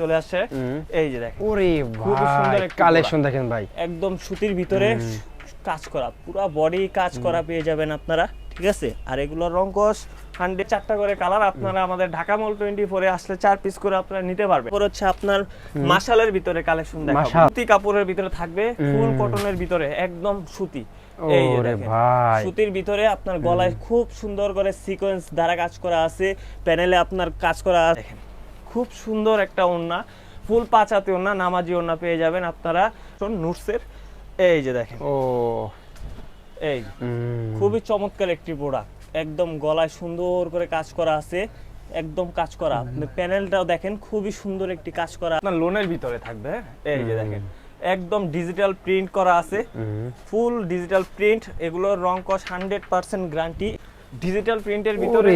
চলে আসে। এই যে দেখেন। ওরে সুন্দর ভাই কালেকশন দেখেন ভাই। একদম সুতির ভিতরে কাজ করা পুরো বডি কাজ করা পেয়ে যাবেন আপনারা ঠিক আছে? আর এগুলোর রঙ্কস হান্ড্রেড চারটা করে কালার আপনারা আমাদের ঢাকা মল টোয়েন্টি ফোরে আসলে চার পিস করে আপনারা নিতে পারবেন। এরপর হচ্ছে আপনার মাশালের ভিতরে কালেকশন দেখাবো। সুতি কাপড়ের ভিতরে থাকবে ফুল কটনের ভিতরে একদম সুতি। এই সুতির ভিতরে আপনার গলায় খুব সুন্দর করে সিকোয়েন্স দ্বারা কাজ করা আছে প্যানেলে আপনার কাজ করা আছে। খুব সুন্দর একটা ওন্না ফুল পাঁচাতে ওন্না নামাজি ওন্না পেয়ে যাবেন আপনারা। নুটসের এই যে দেখেন। ও। এই খুবই চমৎকার একটি প্রোডাক্ট একদম গলায় সুন্দর করে কাজ করা আছে। একদম কাজ করা। আপনি প্যানেলটাও দেখেন খুবই সুন্দর একটি কাজ করা। আপনার লোনের ভিতরে থাকবে হ্যাঁ? এই যে দেখেন। একদম ডিজিটাল প্রিন্ট করা আছে। ফুল ডিজিটাল প্রিন্ট এগুলোর রং কস হান্ড্রেড পার্সেন্ট গ্যারান্টি ডিজিটাল প্রিন্টের ভিতরে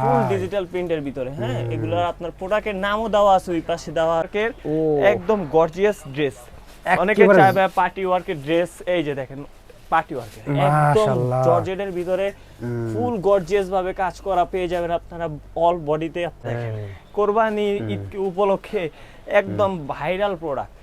ফুল ডিজিটাল প্রিন্টের ভিতরে হ্যাঁ? এগুলোর আপনার প্রোডাক্টের নামও দেওয়া আছে ওই পাশে দেওয়া একদম গর্জিয়াস ড্রেস অনেকে চাইবে পার্টি ওয়ার্কের ড্রেস এই যে দেখেন পার্টি ওয়ার্কের একদম জর্জেটের ভিতরে ফুল গর্জিয়াস ভাবে কাজ করা পেয়ে যাবেন আপনারা অল বডিতে দেখেন। কোরবানি ঈদ উপলক্ষে একদম ভাইরাল প্রোডাক্ট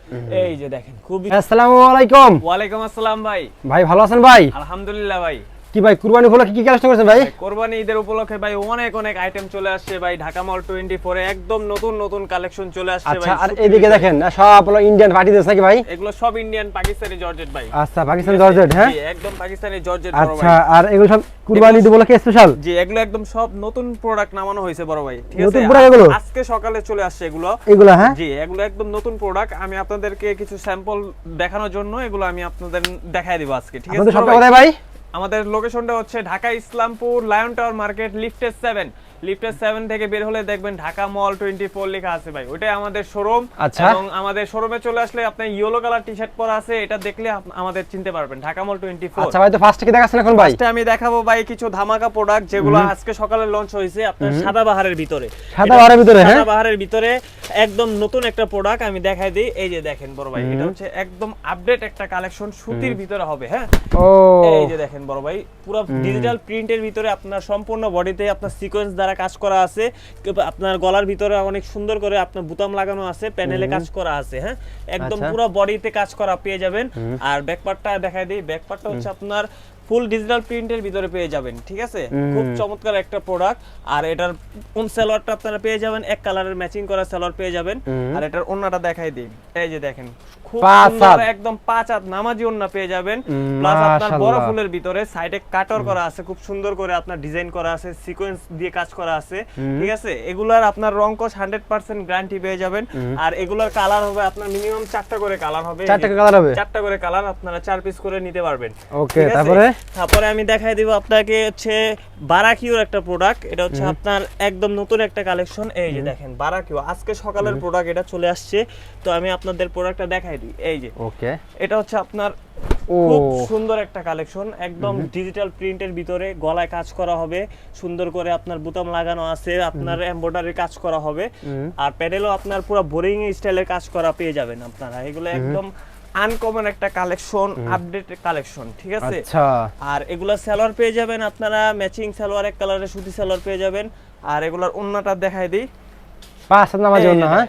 এই যে দেখেন খুবই আসসালামু আলাইকুম। ওয়ালাইকুম আসসালাম ভাই। ভাই ভালো আছেন ভাই? আলহামদুলিল্লাহ ভাই। কি ভাই কুরবানি উপলক্ষে কি কালেকশন করেছেন ভাই? কোরবানি ঈদের উপলক্ষে ভাই অনেক অনেক আইটেম চলে আসছে ভাই ঢাকা মল টোয়েন্টি ফোরে একদম নতুন নতুন কালেকশন চলে আসছে আচ্ছা আর এদিকে দেখেন সব হলো ইন্ডিয়ান পার্টি ড্রেস নাকি ভাই? এগুলো সব ইন্ডিয়ান পাকিস্তানি জর্জেট ভাই। আচ্ছা পাকিস্তান জর্জেট হ্যাঁ? একদম পাকিস্তানি জর্জেট বড় আচ্ছা আর এগুলো সব কুরবানি ঈদ উপলক্ষে স্পেশাল জি এগুলো একদম সব নতুন প্রোডাক্ট নামানো হয়েছে বড় ভাই ঠিক নতুন আছে? product এগুলো? আজকে সকালে চলে আসছে এগুলো। এগুলো হ্যাঁ? জি এগুলো একদম নতুন প্রোডাক্ট আমি আপনাদেরকে কিছু স্যাম্পল দেখানোর জন্য এগুলো আমি আপনাদের দেখাই দিব আজকে ঠিক আছে? কোথায় ভাই? আমাদের লোকেশনটা হচ্ছে Dhaka Islampur lion tower market লিফটের সেভেন লিফটের সেভেন থেকে বের হলে দেখবেন ঢাকা মল টোয়েন্টি ফোর লেখা আছে ভাই। ওইটাই আমাদের শোরুম আচ্ছা। এবং আমাদের শোরুমে চলে আসলে আপনি ইয়েলো কালার টি শার্ট পরা আছে এটা দেখলে আমাদের চিনতে পারবেন। ঢাকা মল টোয়েন্টি ফোর আচ্ছা ভাই তো ফার্স্ট কি দেখাচ্ছেন এখন ভাই? আমি দেখাবো ভাই কিছু ধামাকা প্রোডাক্ট যেগুলো আজকে সকালে লঞ্চ হয়েছে আপনার সাদা বাহারের ভিতরে। সাদা বাহারের ভিতরে, হ্যাঁ? সাদা বাহারের ভিতরে একদম নতুন একটা প্রোডাক্ট আমি দেখাই দিই। এই যে দেখেন বড় ভাই এটা হচ্ছে একদম আপডেট একটা কালেকশন সুতির ভিতরে হবে হ্যাঁ? ও। এই যে দেখেন বড় ভাই পুরো ডিজিটাল প্রিন্টের ভিতরে আপনার সম্পূর্ণ বডিতে আপনার সিকোয়েন্স দ্বারা কাজ করা আছে। আপনার গলার ভিতরে অনেক সুন্দর করে আপনার বুতাম লাগানো আছে প্যানেলে কাজ করা আছে হ্যাঁ? একদম আচ্ছা। পুরো বডিতে কাজ করা পেয়ে যাবেন। আর ব্যাকপার্টটা দেখাই দিই ব্যাকপার্টটা হচ্ছে আপনার ফুল ডিজিটাল প্রিন্টের ভিতরে পেয়ে যাবেন ঠিক আছে? খুব চমৎকার একটা প্রোডাক্ট। আর এটার কোন সালোয়ারটা আপনারা পেয়ে যাবেন এক কালারের ম্যাচিং করা সালোয়ার পেয়ে যাবেন। আর এটার ওন্নাটা দেখাই দিই। এই যে দেখেন খুব পাঁচ সুন্দর একদম পাঁচ হাত নামাজি ওন্না পেয়ে যাবেন। প্লাস আপনার বড় ফুলের ভিতরে সাইডে কাটর করা আছে খুব সুন্দর করে আপনার ডিজাইন করা আছে সিকোয়েন্স দিয়ে কাজ করা আছে। ঠিক আছে? এগুলার আপনার রং কস হান্ড্রেড পার্সেন্ট গ্যারান্টি পেয়ে যাবেন। আর এগুলার কালার হবে আপনার মিনিমাম চারটা করে কালার হবে। এই কালার হবে? চারটা করে কালার আপনারা চার পিস করে নিতে পারবেন। ওকে তারপরে? তারপরে আমি দেখাই দিব আপনাকে হচ্ছে বারাকিউর একটা প্রোডাক্ট এটা হচ্ছে আপনার একদম নতুন একটা কালেকশন এই যে দেখেন বারাকিউ আজকে সকালের প্রোডাক্ট এটা চলে আসছে। তো আমি আপনাদের প্রোডাক্টটা দেখাই দিই এই যে। ওকে। এটা হচ্ছে আপনার খুব সুন্দর একটা কালেকশন একদম ডিজিটাল প্রিন্টের ভিতরে গলায় কাজ করা হবে সুন্দর করে আপনার বুতাম লাগানো আছে আপনার এমব্রয়ডারি কাজ করা হবে আর প্যাডেলও আপনার পুরো বোরিং স্টাইলের কাজ করা পেয়ে যাবেন আপনারা। এগুলো একদম আনকমন একটা কালেকশন আপডেট কালেকশন ঠিক আছে? আচ্ছা। আর এগুলা সালোয়ার পেয়ে যাবেন আপনারা ম্যাচিং সালোয়ার এক কালারের সুতি সালোয়ার পেয়ে যাবেন। আর এগুলার ওন্নাটা দেখাই দিই। পাঁচ নামাজ হ্যাঁ?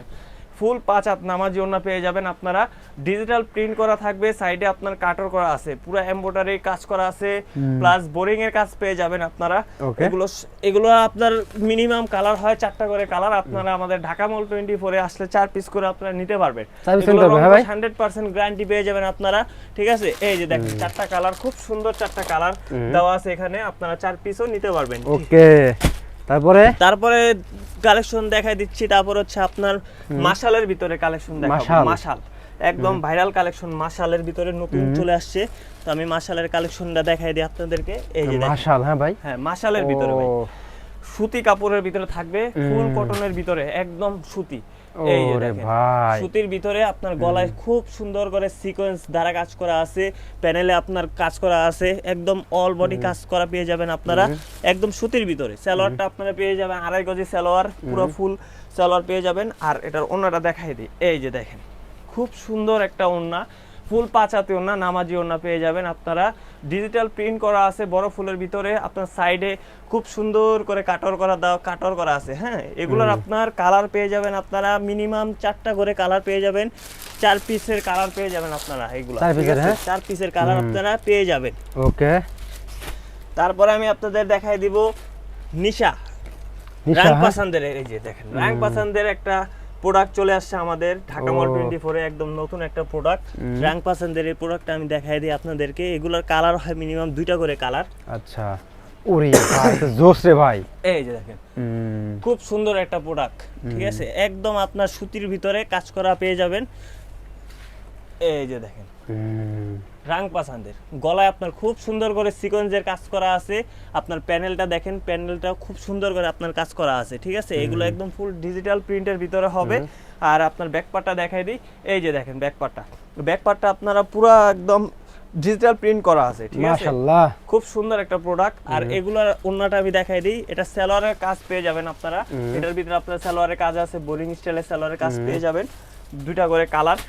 ফুল পাঁচ হাত নামাজি ওন্না পেয়ে যাবেন আপনারা। ডিজিটাল প্রিন্ট করা থাকবে সাইডে আপনার কাটর করা আছে পুরো এমব্রয়ডারি কাজ করা আছে প্লাস বোরিং এর কাজ পেয়ে যাবেন আপনারা। এগুলো এগুলো আপনার মিনিমাম কালার হয় চারটা করে কালার আপনারা আমাদের ঢাকা মল টোয়েন্টি ফোরে আসলে চার পিস করে আপনারা নিতে পারবেন। হান্ড্রেড পার্সেন্ট গ্যারান্টি পেয়ে যাবেন আপনারা ঠিক আছে? এই যে দেখেন চারটা কালার খুব সুন্দর চারটা কালার দেওয়া আছে এখানে আপনারা চার পিসও নিতে পারবেন। ওকে তারপরে? তারপরে কালেকশন দেখাই দিচ্ছি তারপর হচ্ছে আপনার মাশালের ভিতরে কালেকশন দেখাবো। মাশাল। একদম ভাইরাল কালেকশন মাশালের ভিতরে নতুন চলে আসছে। তো আমি মাশালের কালেকশনটা দেখাই দিই আপনাদেরকে। এই যে মাশাল হ্যাঁ ভাই? হ্যাঁ মাশালের ভিতরে ভাই। সুতি কাপড়ের ভিতরে থাকবে ফুল কটনের ভিতরে একদম সুতি। এই যে দেখেন। সুতির ভিতরে আপনার গলায় খুব সুন্দর করে সিকোয়েন্স দ্বারা কাজ করা আছে প্যানেলে আপনার কাজ করা আছে একদম অল বডি কাজ করা পেয়ে যাবেন আপনারা। একদম সুতির ভিতরে সালোয়ারটা আপনারা পেয়ে যাবেন আড়াই গজি সালোয়ার পুরো ফুল সালোয়ার পেয়ে যাবেন। আর এটার ওন্নাটা দেখাই দিই। এই যে দেখেন খুব সুন্দর একটা ওন্না। ফুল পাঁচাতে ওনা নামাজি ওনা পেয়ে যাবেন আপনারা। ডিজিটাল প্রিন্ট করা আছে বড় ফুলের ভিতরে আপনার সাইডে খুব সুন্দর করে কাটর করা দেওয়া কাটর করা আছে হ্যাঁ? এগুলোর আপনার কালার পেয়ে যাবেন আপনারা মিনিমাম চারটা করে কালার পেয়ে যাবেন। চার পিসের কালার পেয়ে যাবেন আপনারা এগুলো চার? হ্যাঁ? চার পিসের কালার আপনারা পেয়ে যাবেন। ওকে। তারপরে আমি আপনাদের দেখাই দিব নিশা। নিশা রাং হ্যাঁ? পাসানদের এই যে দেখেন রাং পাসানদের একটা প্রোডাক্ট চলে আসছে আমাদের ঢাকা মল টোয়েন্টি ফোরে একদম নতুন একটা প্রোডাক্ট রাং পাসানদের এই প্রোডাক্টটা আমি দেখাই দিই আপনাদেরকে। এগুলোর কালার হয় মিনিমাম দুইটা করে কালার আচ্ছা। ওরে ভাই জোস রে ভাই। এই যে দেখেন। খুব সুন্দর একটা প্রোডাক্ট ঠিক আছে? একদম আপনার সুতির ভিতরে কাজ করা পেয়ে যাবেন। এই যে দেখেন। রাং পাসানদের। গলায় আপনার খুব সুন্দর করে সিকোয়েন্সের কাজ করা আছে। আপনার প্যানেলটা দেখেন প্যানেলটা খুব সুন্দর করে আপনার কাজ করা আছে ঠিক আছে? এগুলো একদম ফুল ডিজিটাল প্রিন্টের ভিতরে হবে। আর আপনার ব্যাকপার্টটা দেখাই দিই। এই যে দেখেন ব্যাকপার্টটা ব্যাকপার্টটা আপনারা পুরো একদম ডিজিটাল প্রিন্ট করা আছে ঠিক আছে? মাশাআল্লাহ। খুব সুন্দর একটা প্রোডাক্ট আর এগুলোর অন্যটা আমি দেখাই দিই। এটা সালোয়ারের কাজ পেয়ে যাবেন আপনারা। এটার ভিতরে আপনার সালোয়ারের কাজ আছে বোরিং স্টাইলের সালোয়ারের কাজ পেয়ে যাবেন। দুইটা করে কালার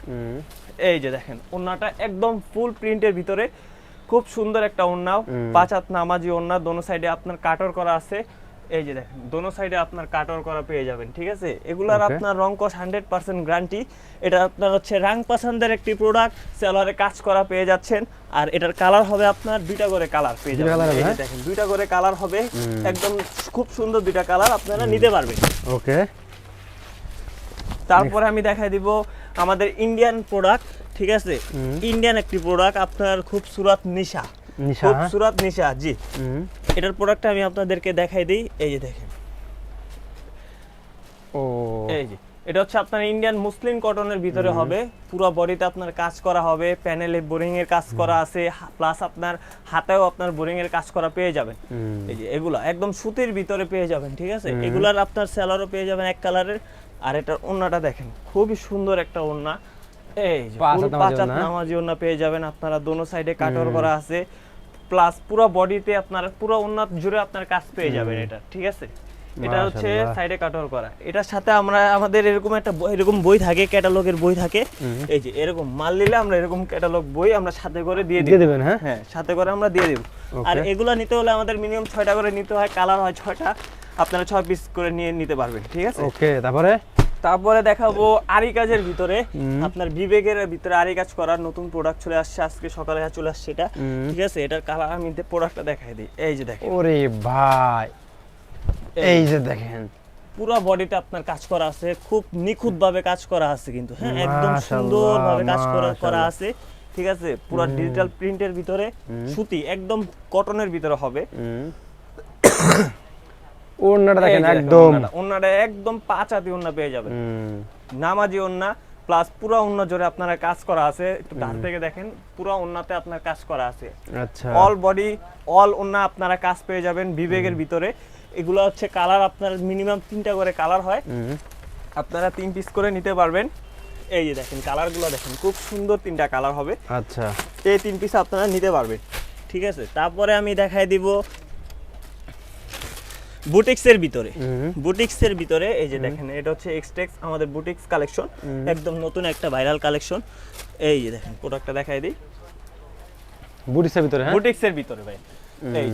এই যে দেখেন ওন্নাটা একদম ফুল প্রিন্টের ভিতরে। খুব সুন্দর একটা ওন্নাও পাঁচ হাত নামাজি ওন্না দোনো সাইডে আপনার কাটর করা আছে। এই যে দেখেন দোনো সাইডে আপনার কাটর করা পেয়ে যাবেন ঠিক আছে? এগুলার আপনার রং কস হান্ড্রেড পার্সেন্ট গ্যারান্টি এটা আপনার হচ্ছে রাং পাসানদের একটি প্রোডাক্ট সেলারে কাজ করা পেয়ে যাচ্ছেন। আর এটার কালার হবে আপনার দুইটা করে কালার পেয়ে যাবেন। এই যে হ্যাঁ? দেখেন দুইটা করে কালার হবে। একদম খুব সুন্দর দুইটা কালার আপনারা নিতে পারবেন। ওকে তারপরে আমি দেখাই দিব আমাদের ইন্ডিয়ান প্রোডাক্ট ঠিক আছে? ইন্ডিয়ান একটি প্রোডাক্ট আপনার খুব সুরাত নিশা। খুব হ্যাঁ? সুরাত নিশা জি। এটার প্রোডাক্টটা আমি আপনাদেরকে দেখাই দিই। এই যে দেখেন। ও। এই যে। এটা হচ্ছে আপনার ইন্ডিয়ান মুসলিম কটনের ভিতরে হবে। পুরো বডিতে আপনার কাজ করা হবে। প্যানেলে বোরিং এর কাজ করা আছে। প্লাস আপনার হাতেও আপনার বোরিং এর কাজ করা পেয়ে যাবেন। এই যে এগুলা। একদম সুতির ভিতরে পেয়ে যাবেন ঠিক আছে? এগুলার আপনার সেলারও পেয়ে যাবেন এক কালারের আর এটার ওন্নাটা দেখেন খুবই সুন্দর একটা ওন্না এই যে পাঁচ full হাত নামাজি ওড়না। পেয়ে যাবেন আপনারা দোনো সাইডে কাটর করা আছে। প্লাস পুরো বডিতে আপনার পুরো জুড়ে আপনার কাজ পেয়ে যাবেন এটা ঠিক আছে? এটা হচ্ছে সাইডে কাটর করা। এটার সাথে আমরা আমাদের এরকম একটা এরকম বই থাকে ক্যাটালগের বই থাকে। এই যে এরকম মাল নিলে আমরা এরকম ক্যাটালগ বই আমরা সাথে করে দিয়ে দিয়ে দেবেন হ্যাঁ? হ্যাঁ সাথে করে আমরা দিয়ে দেব। আর. এগুলো নিতে হলে আমাদের মিনিমাম ছয়টা করে নিতে হয় কালার হয় ছয়টা। আপনারা ছয় পিস করে নিয়ে নিতে পারবেন ঠিক আছে? ওকে তারপরে? তারপরে দেখাবো আরি কাজের ভিতরে। আপনার বিবেকের ভিতরে আরি কাজ করার নতুন প্রোডাক্ট চলে আসছে আজকে সকালে চলে আসছে এটা ঠিক আছে? এটার কালার আমি প্রোডাক্টটা দেখাই দিই। এই যে দেখেন। ওরে ভাই এই যে দেখেন। পুরো বডিতে আপনার কাজ করা আছে খুব নিখুঁত ভাবে কাজ করা আছে কিন্তু হ্যাঁ? একদম সুন্দর ভাবে কাজ করা করা আছে ঠিক আছে? পুরো ডিজিটাল প্রিন্টের ভিতরে সুতি একদম কটনের ভিতরে হবে। ওড়নাটা দেখেন একদম। ওড়নাটা। একদম পাঁচ হাতি ওড়না পেয়ে যাবেন। নামাজি ওড়না প্লাস পুরো ওড়না জোরে আপনার কাজ করা আছে। একটু থেকে দেখেন পুরো ওড়নাতে আপনার কাজ করা আছে। আচ্ছা। অল বডি অল ওড়না আপনারা কাজ পেয়ে যাবেন বিবেকের ভিতরে। এগুলো হচ্ছে কালার আপনার মিনিমাম তিনটা করে কালার হয়। আপনারা তিন পিস করে নিতে পারবেন। এই যে দেখেন কালারগুলো দেখেন খুব সুন্দর তিনটা কালার হবে। আচ্ছা। এই তিন পিস আপনারা নিতে পারবেন। ঠিক আছে? তারপরে আমি দেখাই দিব বুটিক্সের ভিতরে। বুটিক্সের ভিতরে এই যে দেখেন এটা হচ্ছে এক্সটেক্স আমাদের বুটিক্স কালেকশন। একদম নতুন একটা ভাইরাল কালেকশন। এই যে দেখেন প্রোডাক্টটা দেখাই দিই। বুটিসের ভিতরে হ্যাঁ? বুটিক্সের ভিতরে ভাই। এই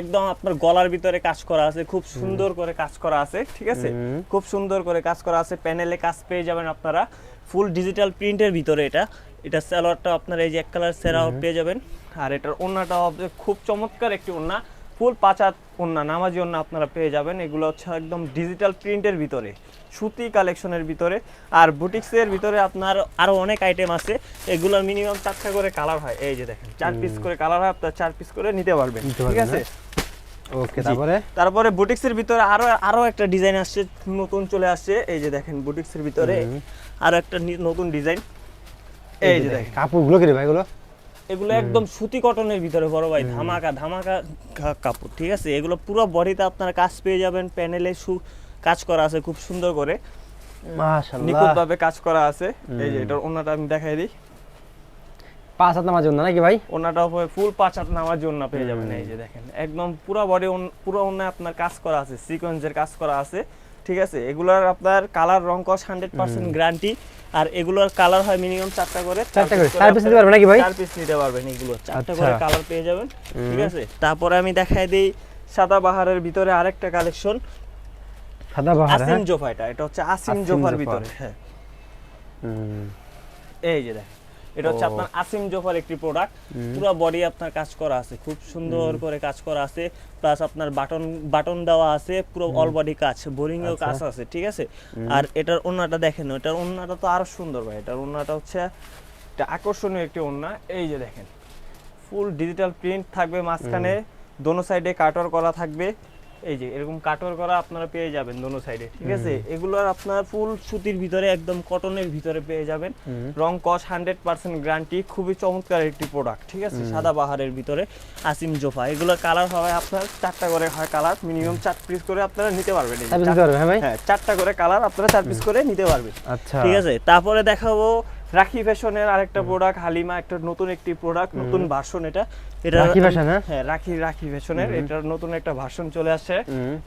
একদম আপনার গলার ভিতরে কাজ করা আছে খুব সুন্দর করে কাজ করা আছে ঠিক আছে? খুব সুন্দর করে কাজ করা আছে প্যানেলে কাজ পেয়ে যাবেন আপনারা। ফুল ডিজিটাল প্রিন্টের ভিতরে এটা। এটা সালোয়ারটা আপনার এই যে এক কালার সেরা পেয়ে যাবেন। আর এটার ওন্নাটা খুব চমৎকার একটি ওন্না। ফুল পাঁচাত ওন্না নামাজি ওন্না আপনারা পেয়ে যাবেন। এগুলো হচ্ছে একদম ডিজিটাল প্রিন্টের ভিতরে সুতি কালেকশনের ভিতরে। আর বুটিক্সের ভিতরে আপনার আরও অনেক আইটেম আছে। এগুলো মিনিমাম চারটা করে কালার হয়। এই যে দেখেন চার পিস করে কালার হয় আপনার চার পিস করে নিতে পারবেন। ঠিক আছে? ওকে তারপরে? তারপরে বুটিক্সের ভিতরে আরও আরও একটা ডিজাইন আসছে নতুন চলে আসছে। এই যে দেখেন বুটিক্সের ভিতরে। আরও একটা নতুন ডিজাইন এই যে দেখেন। কাপড়গুলো কি রে ভাই এগুলো? এগুলো একদম সুতি কটনের ভিতরে বড় ভাই ধামাকা ধামাকা কাপড় ঠিক আছে? এগুলো পুরো বডিতে আপনারা কাজ পেয়ে যাবেন প্যানেলে সু কাজ করা আছে খুব সুন্দর করে। মাশাআল্লাহ। নিখুঁত ভাবে কাজ করা আছে। এই যে এটার ওনাটা আমি দেখাই দিই। পাঁচ হাত নামার জন্য নাকি ভাই? ওনাটা হবে ফুল পাঁচ হাত নামার জন্য পেয়ে যাবেন। এই যে দেখেন একদম পুরো বডি পুরো আপনার কাজ করা আছে সিকোয়েন্সের কাজ করা আছে। ঠিক আছে? এগুলার আপনার কালার রং কস হান্ড্রেড পার্সেন্ট গ্যারান্টি আর এগুলোর কালার হয় মিনিমাম চারটা করে। চারটা করে। চার piece নিতে পারবেন নাকি ভাই? চার পিস নিতে পারবেন এগুলো। চারটা আচ্ছা। করে কালার পেয়ে যাবেন। ঠিক আছে? তারপরে আমি দেখাই দিই সাদা বাহারের ভিতরে আরেকটা কালেকশন সাদা বাহার আসিম হ্যাঁ? জোফা এটা এটা হচ্ছে আসিম জোফার ভিতরে হ্যাঁ। এই যে দেখেন। এটা হচ্ছে আপনার আসিম জোফার একটি প্রোডাক্ট পুরো বডি আপনার কাজ করা আছে খুব সুন্দর করে কাজ করা আছে। প্লাস আপনার বাটন বাটন দেওয়া আছে পুরো অল বডি কাজ বোরিং এও আচ্ছা। কাজ আছে ঠিক আছে? আর এটার ওন্নাটা দেখেন এটার ওন্নাটা তো আরও সুন্দর ভাই। এটার ওন্নাটা হচ্ছে একটা আকর্ষণীয় একটি ওন্না। এই যে দেখেন ফুল ডিজিটাল প্রিন্ট থাকবে মাঝখানে। দোনো সাইডে কাটর করা থাকবে। এই যে এরকম কাটর করা আপনারা পেয়ে যাবেন দোনো সাইডে ঠিক আছে? এগুলোর আপনার ফুল সুতির ভিতরে একদম কটনের ভিতরে পেয়ে যাবেন। রং কস হান্ড্রেড পার্সেন্ট গ্যারান্টি খুবই চমৎকার একটি প্রোডাক্ট ঠিক আছে? সাদা বাহারের ভিতরে আসিম জোফা। এগুলোর কালার হবে আপনার চারটা করে হয় কালার মিনিমাম চার পিস করে আপনারা নিতে পারবেন হ্যাঁ হ্যাঁ চারটা করে কালার আপনারা চার পিস করে নিতে পারবেন। আচ্ছা। ঠিক আছে? তারপরে দেখাবো রাখি ফ্যাশনের আরেকটা প্রোডাক্ট হালিমা একটা নতুন একটি প্রোডাক্ট নতুন ভার্সন এটা। এটা রাখি fashion, হ্যাঁ? রাখি রাখি ফ্যাশনের। এটার নতুন একটা ভার্সন চলে আসছে।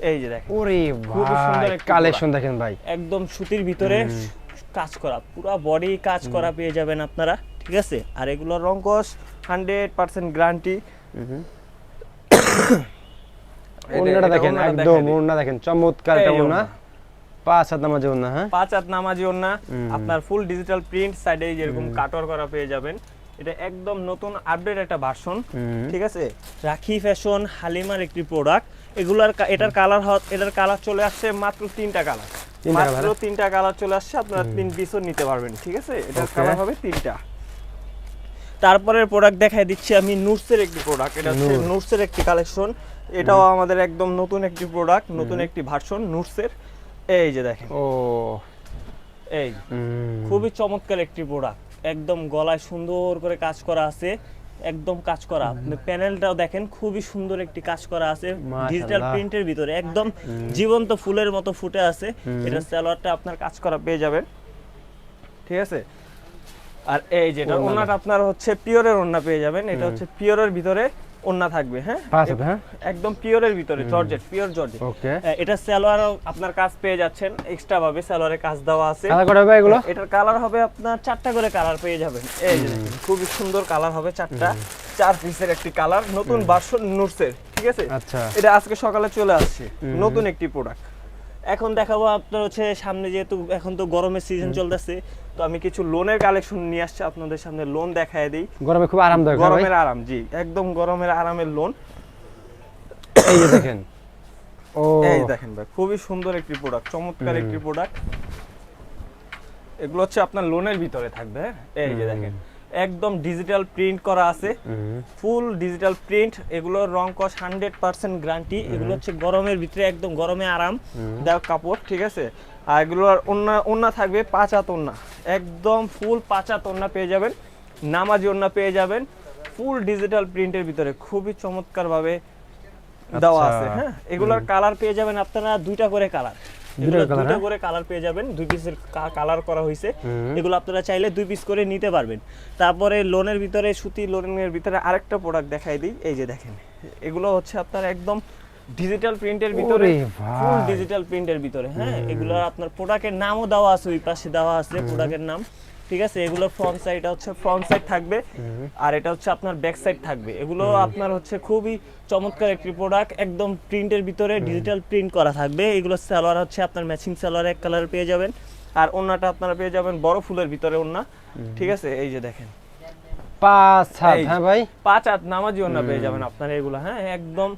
এই যে দেখেন। ওরে খুবই সুন্দর কালেকশন দেখেন ভাই। একদম সুতির ভিতরে কাজ করা পুরো বডি কাজ করা পেয়ে যাবেন আপনারা ঠিক আছে? আর এগুলোর রং কস হান্ড্রেড পার্সেন্ট গ্যারান্টি ওন্নাটা দেখেন একদম ওন্না দেখেন চমৎকার একটা ওন্না। পাঁচ হাত নামাজে ওন্না হ্যাঁ? পাঁচ হাত নামাজি ওন্না আপনার ফুল ডিজিটাল প্রিন্ট সাইডে যেরকম কাটর করা পেয়ে যাবেন। এটা একদম নতুন আপডেট একটা ভার্সন ঠিক আছে? রাখি ফ্যাশন হালিমার একটি প্রোডাক্ট এগুলার এটার কালার এটার কালার চলে আসছে মাত্র তিনটা কালার মাত্র তিনটা কালার চলে আসছে আপনারা তিন পিসও নিতে পারবেন ঠিক আছে? এটার কালার হবে তিনটা। তারপরের প্রোডাক্ট দেখাই দিচ্ছি আমি নুটসের একটি প্রোডাক্ট এটা হচ্ছে নুটসের একটি কালেকশন এটাও আমাদের একদম নতুন একটি প্রোডাক্ট নতুন একটি ভার্সন নুটসের এই যে দেখেন। ও। এই খুবই চমৎকার একটি প্রোডাক্ট একদম গলায় সুন্দর করে কাজ করা আছে। একদম কাজ করা। আপনি প্যানেলটাও দেখেন খুবই সুন্দর একটি কাজ করা আছে। ডিজিটাল প্রিন্টের ভিতরে। একদম জীবন্ত ফুলের মতো ফুটে আছে। এটা সালোয়ারটা আপনার কাজ করা পেয়ে যাবেন। ঠিক আছে? আর এই যেটা ওন্নাটা আপনার হচ্ছে পিওরের ওন্না পেয়ে যাবেন। এটা হচ্ছে পিওরের ভিতরে। ওন্না থাকবে হ্যাঁ? হ্যাঁ? একদম পিওরের ভিতরে জর্জেট পিওর জর্জেট। ওকে। এটা সালোয়ারও আপনার কাজ পেয়ে যাচ্ছেন এক্সট্রা ভাবে সালোয়ারে কাজ দেওয়া আছে। কালার হবে এগুলো? এটার কালার হবে আপনার চারটা করে কালার পেয়ে যাবেন। এই যে খুবই সুন্দর কালার হবে চারটা। চার পিসের একটি কালার নতুন ভার্সন নুটসের ঠিক আছে? আচ্ছা। এটা আজকে সকালে চলে আসছে নতুন একটি প্রোডাক্ট এখন দেখাবো আপনার হচ্ছে সামনে যেহেতু এখন তো গরমের সিজন চলতেছে তো আমি কিছু লোনের কালেকশন নিয়ে আসছি আপনাদের সামনে লোন দেখায় দিই। গরমে খুব আরামদায়ক হ্যাঁ গরমের আরাম জি একদম গরমের আরামের লোন এই যে দেখেন। ও। এই দেখেন ভাই খুবই সুন্দর একটি প্রোডাক্ট চমৎকার একটি প্রোডাক্ট এগুলো হচ্ছে আপনার লোনের ভিতরে থাকবে হ্যাঁ? এই যে দেখেন। একদম ডিজিটাল প্রিন্ট করা আছে। ফুল ডিজিটাল প্রিন্ট এগুলোর রং কস হান্ড্রেড পার্সেন্ট গ্যারান্টি এগুলো হচ্ছে গরমের ভিতরে একদম গরমে আরাম। দেওয়া কাপড় ঠিক আছে? আর এগুলোর ওন্না ওন্না থাকবে পাঁচ হাত ওন্না একদম ফুল পাঁচ হাত ওন্না পেয়ে যাবেন। নামাজি ওন্না পেয়ে যাবেন। ফুল ডিজিটাল প্রিন্টের ভিতরে খুবই চমৎকার ভাবে দেওয়া আচ্ছা। আছে হ্যাঁ? এগুলোর কালার পেয়ে যাবেন আপনারা দুইটা করে কালার দুইটা হ্যাঁ? করে কালার পেয়ে যাবেন। দুই পিসের কালার করা হয়েছে। এগুলো আপনারা চাইলে দুই পিস করে নিতে পারবেন। তারপরে লোনের ভিতরে সুতি লোনের ভিতরে আরেকটা প্রোডাক্ট দেখাই দিই। এই যে দেখেন এগুলো হচ্ছে আপনার একদম ডিজিটাল প্রিন্টের ভিতরে। ফুল ডিজিটাল প্রিন্টের ভিতরে হ্যাঁ? এগুলো আপনার প্রোডাক্টের নামও দেওয়া আছে ওই পাশে দেওয়া আছে প্রোডাক্টের নাম। ঠিক আছে? এগুলো ফ্রন্ট সাইড হচ্ছে ফ্রন্ট সাইড থাকবে। আর এটা হচ্ছে আপনার ব্যাক সাইড থাকবে। এগুলো আপনার হচ্ছে খুবই চমৎকার একটি প্রোডাক্ট একদম প্রিন্টের ভিতরে ডিজিটাল প্রিন্ট করা থাকবে। এগুলো সালোয়ার হচ্ছে আপনার ম্যাচিং সালোয়ার এক কালার পেয়ে যাবেন। আর ওন্নাটা আপনারা পেয়ে যাবেন বড় ফুলের ভিতরে ওন্না। ঠিক আছে? এই যে দেখেন। পাঁচ হাত হ্যাঁ ভাই? পাঁচ হাত নামাজি ওন্না পেয়ে যাবেন আপনারা এগুলো হ্যাঁ? একদম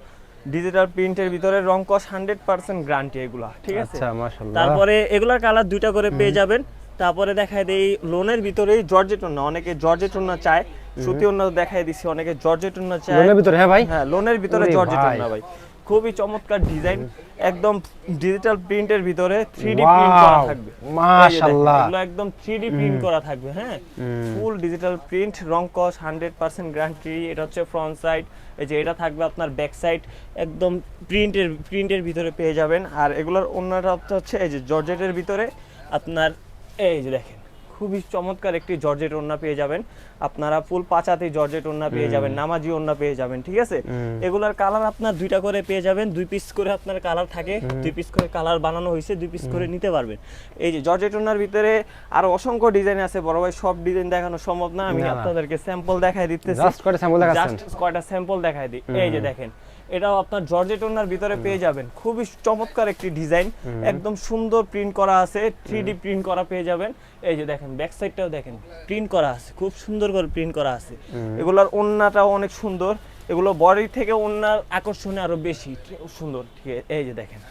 ডিজিটাল প্রিন্টের ভিতরে রং কস হান্ড্রেড পার্সেন্ট গ্যারান্টি এগুলা। ঠিক আছে? আচ্ছা মাশাআল্লাহ। তারপরে এগুলার কালার দুইটা করে পেয়ে যাবেন। তারপরে দেখায় দেই লোনের ভিতরেই জর্জেট ওন্না অনেকে জর্জেট ওন্না চায়। সুতি ওন্না দেখাই দিছি অনেকে জর্জেট ওন্না চায়। লোনের ভিতরে হ্যাঁ ভাই? হ্যাঁ লোনের ভিতরে জর্জেট ভাই। ওন্না ভাই। খুবই চমৎকার ডিজাইন একদম ডিজিটাল প্রিন্টের ভিতরে 3D প্রিন্ট করা থাকবে। মাশাআল্লাহ। এগুলো একদম 3D প্রিন্ট করা থাকবে হ্যাঁ? ফুল ডিজিটাল প্রিন্ট রং কস হান্ড্রেড পার্সেন্ট গ্যারান্টি এটা হচ্ছে ফ্রন্ট সাইড এই যে এটা থাকবে আপনার ব্যাক সাইড একদম প্রিন্টের প্রিন্টের ভিতরে পেয়ে যাবেন। আর এগুলোর অন্যটা হচ্ছে এই যে জর্জেটের ভিতরে আপনার এই যে দেখেন খুবই চমৎকার একটি জর্জেট ওন্না পেয়ে যাবেন। আপনারা ফুল পাঁচাতে জর্জেট ওন্না পেয়ে যাবেন নামাজি ওন্না পেয়ে যাবেন ঠিক আছে? এগুলার কালার আপনার দুইটা করে পেয়ে যাবেন দুই পিস করে আপনার কালার থাকে দুই পিস করে কালার বানানো হয়েছে দুই পিস করে নিতে পারবেন। এই যে জর্জেট ওন্নার ভিতরে আরও অসংখ্য ডিজাইন আছে বড় ভাই সব ডিজাইন দেখানো সম্ভব না আমি। আপনাদেরকে স্যাম্পল দেখাই দিতেছি। জাস্ট কয়টা স্যাম্পল দেখাই দিই। এই যে দেখেন এটাও আপনার জর্জেট ওনার ভিতরে পেয়ে যাবেন। খুবই চমৎকার একটি ডিজাইন। একদম সুন্দর প্রিন্ট করা আছে থ্রি ডি প্রিন্ট করা পেয়ে যাবেন। এই যে দেখেন ব্যাক সাইডটাও দেখেন প্রিন্ট করা আছে খুব সুন্দর করে প্রিন্ট করা আছে। এগুলোর ওন্নাটাও অনেক সুন্দর। এগুলো বডি থেকে ওন্নার আকর্ষণে আরও বেশি সুন্দর। ঠিক এই যে দেখেন।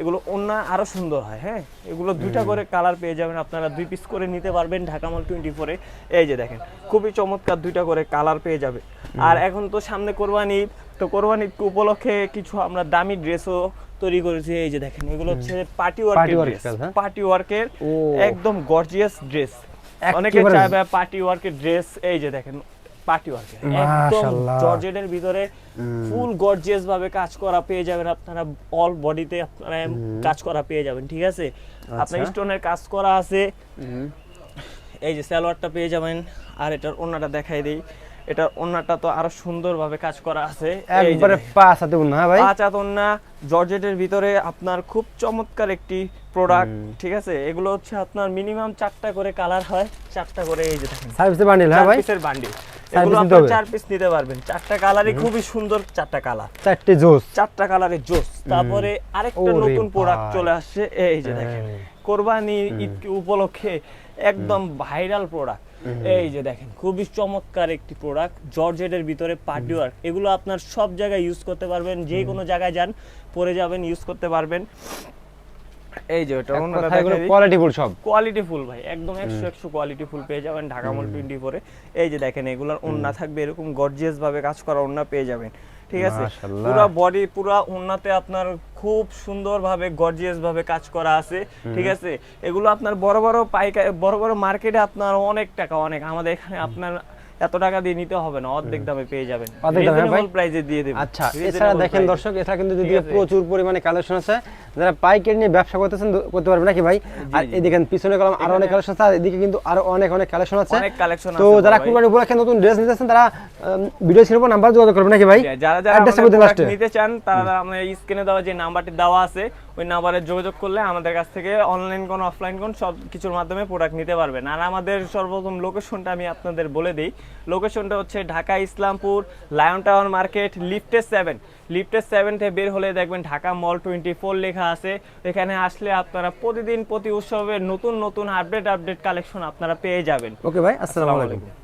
এগুলো অন্য আরও সুন্দর হয় হ্যাঁ? এগুলো দুইটা করে কালার পেয়ে যাবেন আপনারা দুই পিস করে নিতে পারবেন ঢাকা মল টোয়েন্টি ফোরে এই যে দেখেন খুবই চমৎকার দুইটা করে কালার পেয়ে যাবে। আর এখন তো সামনে কোরবানি তো কোরবানি ঈদ উপলক্ষে কিছু আমরা দামি ড্রেসও তৈরি করেছি এই যে দেখেন এগুলো হচ্ছে পার্টি ওয়ার্কের ড্রেস? পার্টি ওয়ার্কের একদম গর্জিয়াস ড্রেস অনেকে চাইবে পার্টি ওয়ার্কের ড্রেস এই যে দেখেন পার্টি ওয়ার্কের একদম জর্জেটের ভিতরে ফুল গর্জিয়াস ভাবে কাজ করা পেয়ে যাবেন আপনারা অল বডিতে আপনারা কাজ করা পেয়ে যাবেন ঠিক আছে? আপনার আচ্ছা। স্টোনের কাজ করা আছে। এই যে সালোয়ারটা পেয়ে যাবেন আর এটার দেখাই দেই। এটার তো আরও সুন্দরভাবে কাজ করা আছে। একবারে। পাঁচ হাতে ভাই। পাঁচ জর্জেটের ভিতরে আপনার খুব চমৎকার একটি প্রোডাক্ট ঠিক আছে? এগুলো হচ্ছে আপনার মিনিমাম চারটা করে কালার হয় চারটা করে এই যে দেখেন। সার্ভিসে বান্ডিল হ্যাঁ ভাই? পিসের বান্ডিল এগুলো হবে? চার পিস নিতে পারবেন। চারটা কালারই খুবই সুন্দর চারটা কালার চারটে জোস। চারটা কালারের জোস। তারপরে আরেকটা নতুন প্রোডাক্ট চলে আসছে। এই যে দেখেন হ্যাঁ। কোরবানি ঈদ উপলক্ষে একদম ভাইরাল প্রোডাক্ট এই যে দেখেন খুবই চমৎকার একটি প্রোডাক্ট জর্জেটের ভিতরে পার্টি ওয়ার্ক এগুলো আপনার সব জায়গায় ইউজ করতে পারবেন যে কোনো জায়গায় যান পরে যাবেন ইউজ করতে পারবেন। এই যে ওটা। কোয়ালিটি ফুল সব। কোয়ালিটি ফুল ভাই একদম একশো একশো কোয়ালিটি ফুল পেয়ে যাবেন ঢাকা মল টোয়েন্টি ফোরে এই যে দেখেন এগুলোর ওন্না থাকবে এরকম গর্জিয়াস ভাবে কাজ করা ওন্না পেয়ে যাবেন। ঠিক আছে। পুরো বডি পুরো ওন্নাতে আপনার খুব সুন্দর ভাবে গর্জিয়াস ভাবে কাজ করা আছে। ঠিক আছে? এগুলো আপনার বড় বড় পাইকারি বড় বড় মার্কেটে আপনার অনেক টাকা অনেক। আমাদের এখানে আপনার এত টাকা দিয়ে নিতে হবে না অর্ধেক দামে পেয়ে যাবেন। ভাই? প্রাইজে দিয়ে দেবেন আচ্ছা এছাড়া দেখেন দর্শক এছাড়া কিন্তু যদি প্রচুর পরিমাণে কালেকশন আছে যারা পাইকারি নিয়ে ব্যবসা করতেছেন করতে পারবেন নাকি ভাই? আর। এই দেখেন পিছনে কলম আরও অনেক কালেকশন আছে এদিকে কিন্তু আরও অনেক অনেক কালেকশন আছে। অনেক কালেকশন তো যারা কুরবানি উপলক্ষে নতুন ড্রেস নিতেছেন তারা ভিডিও স্ক্রিনে নাম্বার যোগাযোগ করবেন নাকি ভাই? যারা যারা নিতে চান তারা আমাদের স্ক্রিনে দেওয়া যে নাম্বারটি দেওয়া আছে ওই নাম্বারে যোগাযোগ করলে আমাদের কাছ থেকে অনলাইন কোন অফলাইন কোন সব কিছুর মাধ্যমে প্রোডাক্ট নিতে পারবেন। আর আমাদের সর্বপ্রথম লোকেশনটা আমি আপনাদের বলে দিই। লোকেশনটা হচ্ছে Dhaka Islampur lion tower market লিফটে সেভেন লিফটে সেভেন থেকে বের হলে দেখবেন ঢাকা মল টোয়েন্টি ফোর লেখা আছে। এখানে আসলে আপনারা প্রতিদিন প্রতি উৎসবের নতুন নতুন আপডেট আপডেট কালেকশন আপনারা পেয়ে যাবেন। ওকে ভাই আসসালামু আলাইকুম।